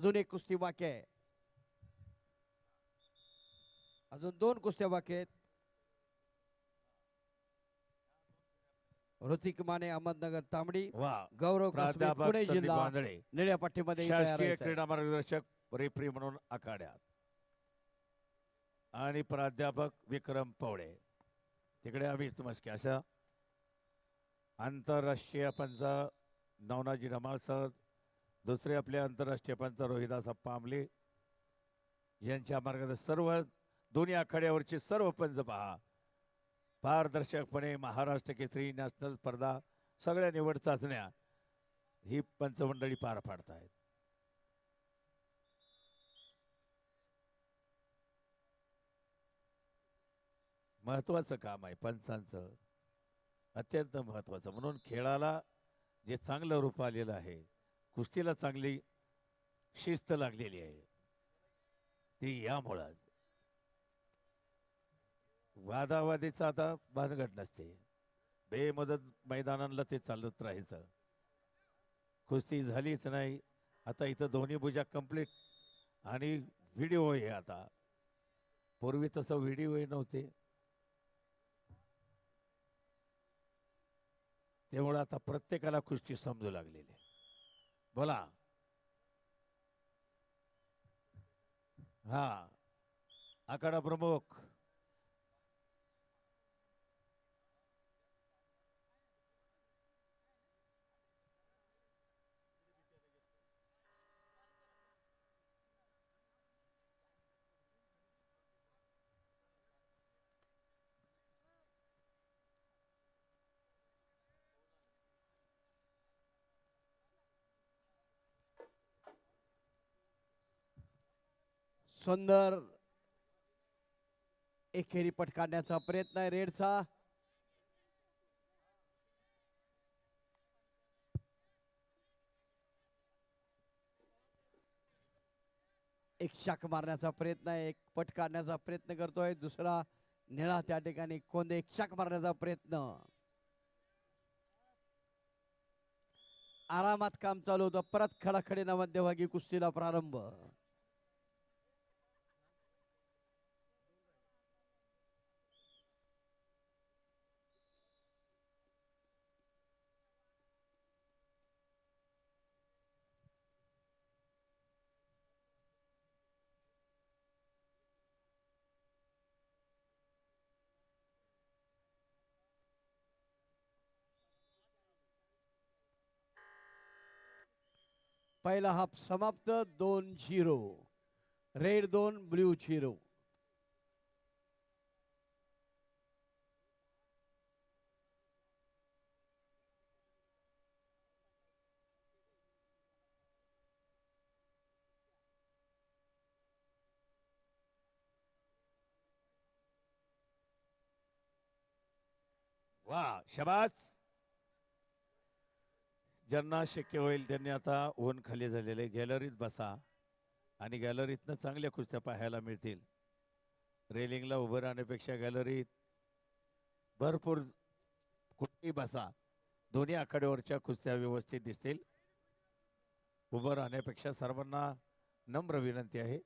अजून एक कुस्ती बाकी आहे. अजून दोन कुस्त्या बाकी आहेत. ऋतिक माने अहमदनगर तांबडी वा. गौरव कसबे, प्राध्यापक पुणे संदीप जिल्हा वांदळे. निळ्या पट्टीमध्ये तयार शासकीय व्हायचं आहे. क्रीडा मार्गदर्शक रेफरी म्हणून आखाड्यात. आणि प्राध्यापक विक्रम पवळे तिकडे अमित मस्के अशा आंतरराष्ट्रीय पंच नवनाजी रमाळ सर दुसरे आपले आंतरराष्ट्रीय पंच रोहिदास अप्पा आमले. यांच्या मार्गात सर्व दोन्ही आखाड्यावरचे सर्व पंच पहा. पारदर्शकपणे महाराष्ट्र केसरी नॅशनल स्पर्धा सगळ्या निवड चाचण्या ही पंचमंडळी पार पाडतायत. महत्वाचं काम आहे पंचांचं. अत्यंत महत्वाचं. म्हणून खेळाला जे चांगलं रूप आलेलं आहे कुस्तीला चांगली शिस्त लागलेली आहे. ती यामुळं वादावादीचं आता भानगड नसते. बेमदत मैदानांना ते चालत राहायचं. कुस्ती झालीच नाही. आता इथं दोन्ही भुजा कंप्लीट आणि व्हिडिओ हे आता. पूर्वी तसं व्हिडिओ नव्हते. त्यामुळे आता प्रत्येकाला कुस्ती समजू लागलेली आहे. बोला. हा. आखाडा प्रमुख. सुंदर एकेरी पट काढण्याचा प्रयत्न आहे रेडचा. एक शाक मारण्याचा प्रयत्न आहे एक पट काढण्याचा प्रयत्न करतोय दुसरा निळा त्या ठिकाणी कोंदे एक शाक मारण्याचा प्रयत्न. आरामात काम चालू होतं परत खडाखडीना मध्यभागी कुस्तीला प्रारंभ. पहिला हाफ समाप्त दोन झिरो. रेड दोन ब्ल्यू झिरो. वा शबास. ज्यांना शक्य होईल त्यांनी आता ऊन खाली झालेले गॅलरीत बसा आणि गॅलरीतनं चांगल्या कुस्त्या पाहायला मिळतील. रेलिंगला उभं राहण्यापेक्षा गॅलरीत भरपूर कुठेही बसा. दोन्ही आखाड्यावरच्या कुस्त्या व्यवस्थित दिसतील. उभं राहण्यापेक्षा सर्वांना नम्र विनंती आहे.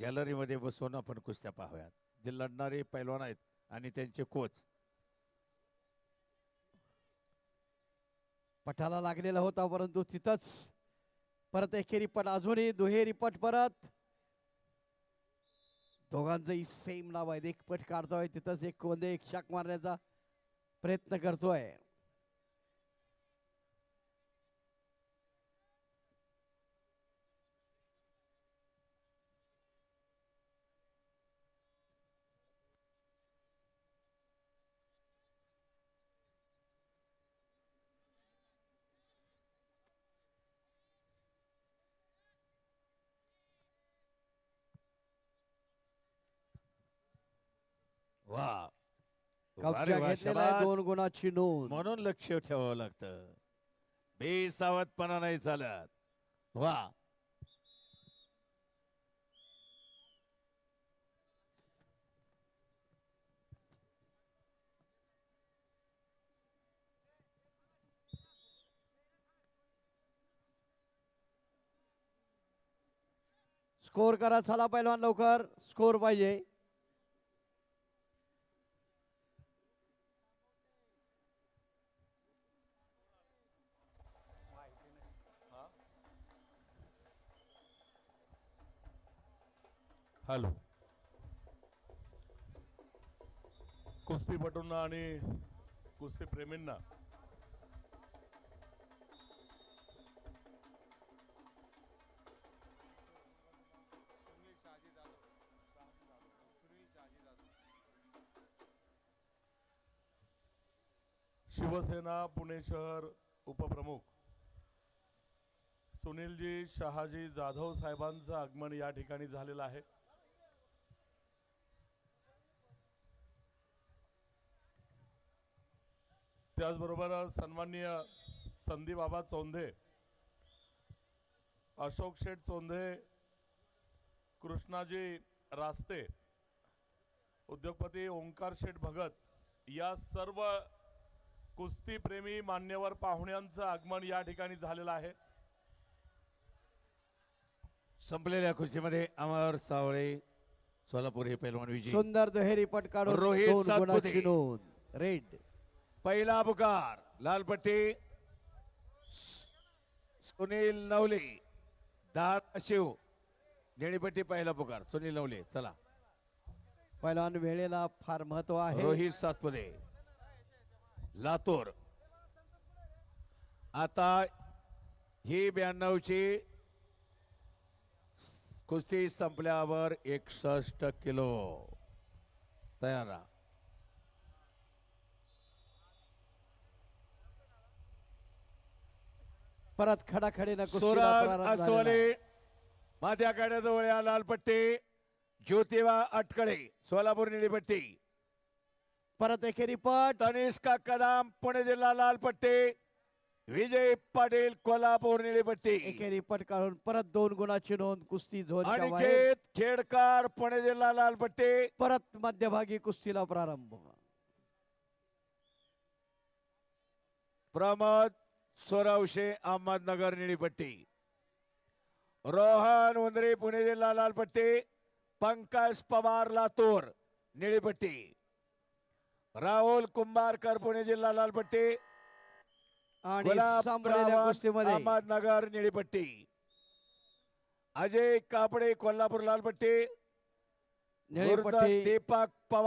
गॅलरीमध्ये बसून आपण कुस्त्या पाहूयात. जे लढणारे पैलवान आहेत आणि त्यांचे कोच पटाला लागलेला होता परंतु तिथंच परत एकेरी पट अजूनही दुहेरी पट परत. दोघांचंही सेम नाव आहे. एक पट काढतोय तिथंच एक कोंदे एक शाक मारण्याचा प्रयत्न करतोय. कब्जा अरे वा, घेतलेला आहे शाबास. दोन गुणाची नोंद. म्हणून लक्ष ठेवावं लागतं. बेसावतपणा नाही चालत. वा स्कोर करा चला पहिलवान लवकर. स्कोर पाहिजे. हॅलो. कुस्तीपटूंना आणि कुस्तीप्रेमींना शिवसेना पुणे शहर उपप्रमुख. सुनीलजी शहाजी जाधव साहेबांचं आगमन या ठिकाणी झालेलं आहे. त्याचबरोबर सन्माननीय संदीबाबा चोंधे अशोक शेठ चोंधे कृष्णाजी रास्ते उद्योगपती ओंकार शेठ भगत या सर्व कुस्तीप्रेमी मान्यवर पाहुण्यांचं आगमन या ठिकाणी झालेलं आहे. संपलेल्या कुस्तीमध्ये अमर सावळे सोलापूर हे पैलवान विजय. सुंदर दुहेरी पट काढून रोहित सातपुते. रेड. पहिला पुकार लालपट्टी सुनील नवले दहा शिव निळीपट्टी पहिला पुकार सुनील नवले चला. पहिलवान वेळेला फार महत्त्व आहे. रोहित सातपुते लातूर. आता ही ब्याण्णवची कुस्ती संपल्यावर एकसष्ट किलो तयार राहा. परत झालेला अस्वले आहे. माझ्या गाड्याजवळ या लालपट्टी ज्योतिबा अटकळे सोलापूर निळीपट्टी. परत एकेरी पट तनिष्का कदम पुणे जिल्हा लालपट्टी विजय पाटील कोल्हापूर निळीपट्टी. एकेरी पट काढून परत दोन गुणाची नोंद कुस्ती अनिकेत खेडकर पुणे जिल्हा लालपट्टी. परत मध्यभागी कुस्तीला प्रारंभ. प्रमोद सोरवशे अहमदनगर निळीपट्टी. रोहन उंदरे पुणे जिल्हा लालपट्टी. पंकज पवार लातूर निळीपट्टी. राहुल कुंभारकर पुणे जिल्हा लालपट्टी. आणि संपलेल्या कुस्तीमध्ये. अहमदनगर निळीपट्टी. अजय कापडे कोल्हापूर लालपट्टी. निळीपट्टी. दीपक पवार.